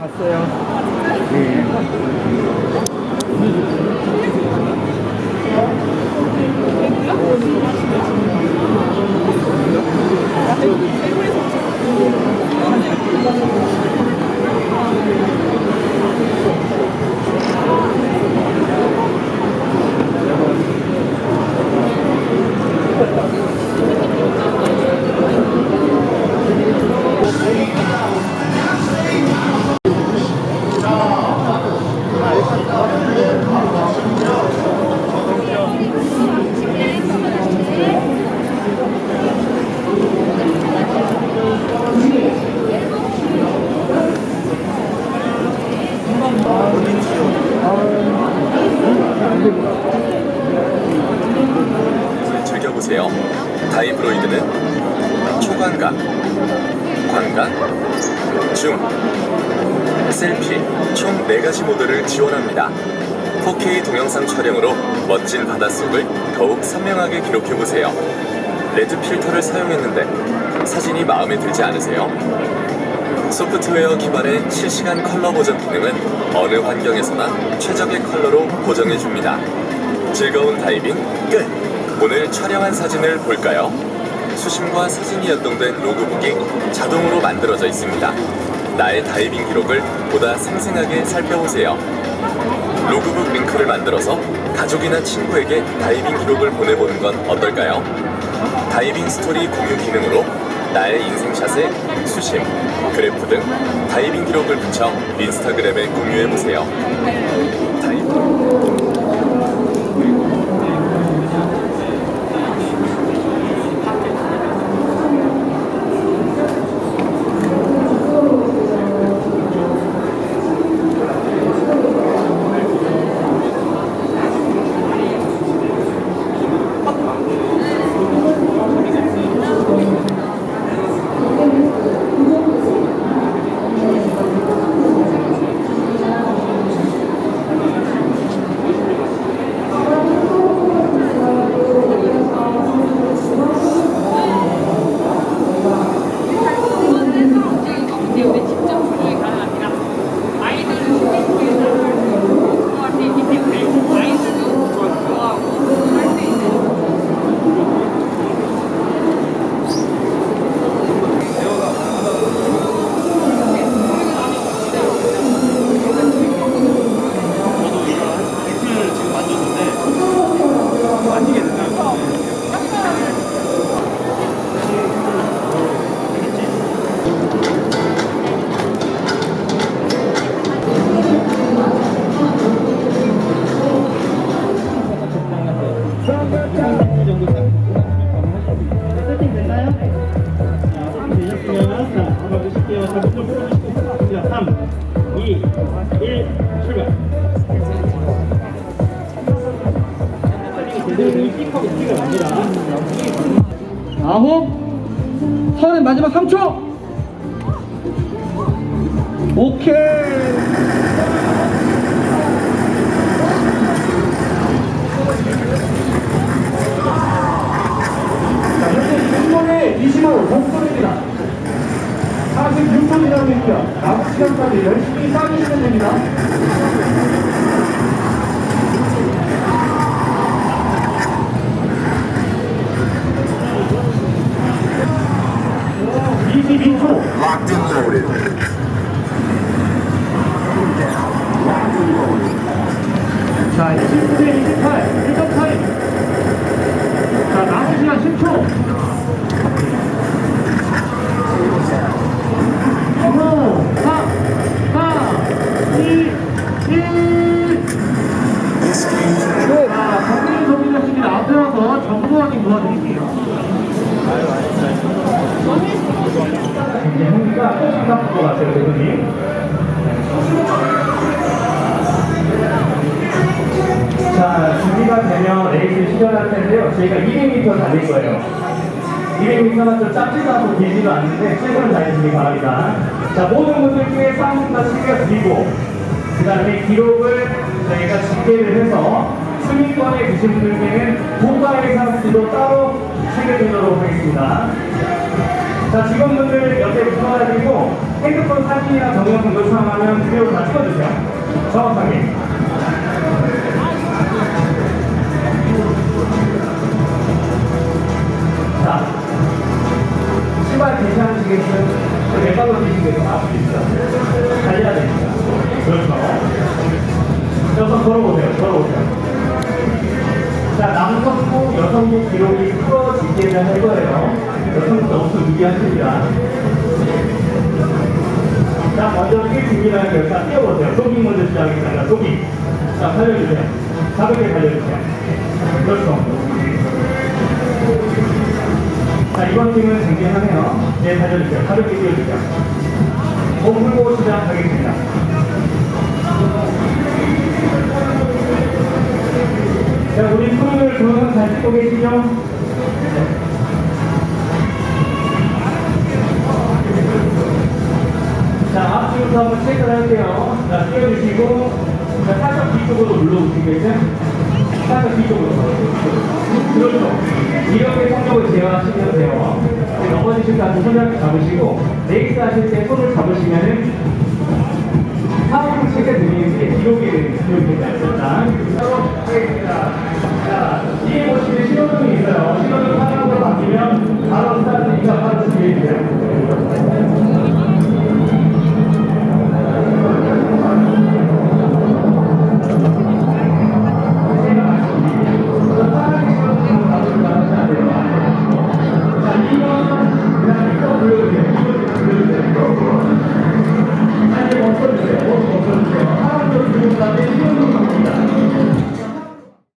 봤어요. 네. 다이브로이드는 초광각, 광각, 줌, 셀피 총 4가지 모드를 지원합니다. 4K 동영상 촬영으로 멋진 바닷속을 더욱 선명하게 기록해보세요. 레드 필터를 사용했는데 사진이 마음에 들지 않으세요? 소프트웨어 기반의 실시간 컬러 보정 기능은 어느 환경에서나 최적의 컬러로 보정해줍니다. 즐거운 다이빙 끝! 오늘 촬영한 사진을 볼까요? 수심과 사진이 연동된 로그북이 자동으로 만들어져 있습니다. 나의 다이빙 기록을 보다 생생하게 살펴보세요. 로그북 링크를 만들어서 가족이나 친구에게 다이빙 기록을 보내보는 건 어떨까요? 다이빙 스토리 공유 기능으로 나의 인생샷에 수심, 그래프 등 다이빙 기록을 붙여 인스타그램에 공유해보세요. 다이빙. 자, 한번 보실게요. 자, 좀 풀어주시겠습니다. 3, 2, 1, 출발. 자, 제대로 되면 킥하고 스틱을 납니다. 아홉, 서른 마지막 3초. 오케이. 자, 현재 중번의 25 목소리입니다. 46분 지나니까 남은 시간까지 열심히 싸주시면 됩니다. (22초) Locked and loaded. 자, 19대 28, 1점 타임. 자, 남은 시간 10초. 가세요, 대표님. 자, 준비가 되면 레이스를 시작할 텐데요. 저희가 200m 달릴 거예요. 200m가 좀 짧지도 않고 길지도 않는데 최선을 다해주시기 바랍니다. 자, 모든 분들 중에 30분 챙겨 드리고, 그 다음에 기록을 저희가 집계를 해서 승리권에 계신 분들께는 고가의 상품도 따로 챙겨드리도록 하겠습니다. 자, 직원분들 핸드폰 사진이나 동영상 요청하면 그대로 다 찍어주세요. 정확하게. 자, 신발 괜찮으시겠어요? 왼발로 뛰시겠어요? 앞으로 있어요. 달려야 됩니다. 그렇죠. 여성 걸어보세요. 걸어보세요. 자, 남성부, 여성부 기록이 풀어지기를 할 거예요. 여성부 엄청 유리하십니다. 자, 먼저 뛰 준비라는 걸 자, 뛰어보세요. 조깅 먼저 시작하겠습니다. 조깅. 자, 살려주세요. 가볍게 살려주세요. 그렇죠. 자, 이번 팀은 쟁쟁하네요. 네, 살려주세요. 가볍게 뛰어주세요. 몸 풀고 시작하겠습니다. 자, 우리 프로를 동영상 잘 찍고 계시죠? 자, 앞뒤부터 한번 체크를 할게요. 자, 뛰어주시고, 자, 살짝 뒤쪽으로 눌러주시겠죠? 살짝 뒤쪽으로. 그렇죠. 이렇게 성적을 제어하시면 돼요. 네, 넘어지실 때 손잡이 잡으시고, 레이스 하실 때 손을 잡으시면은, 사업을 체크 드리는 게 기록이 기록이 됩니다. 바로 하겠습니다. 자, 뒤에 보시면 신호등이 있어요. 신호등 파란으로 바뀌면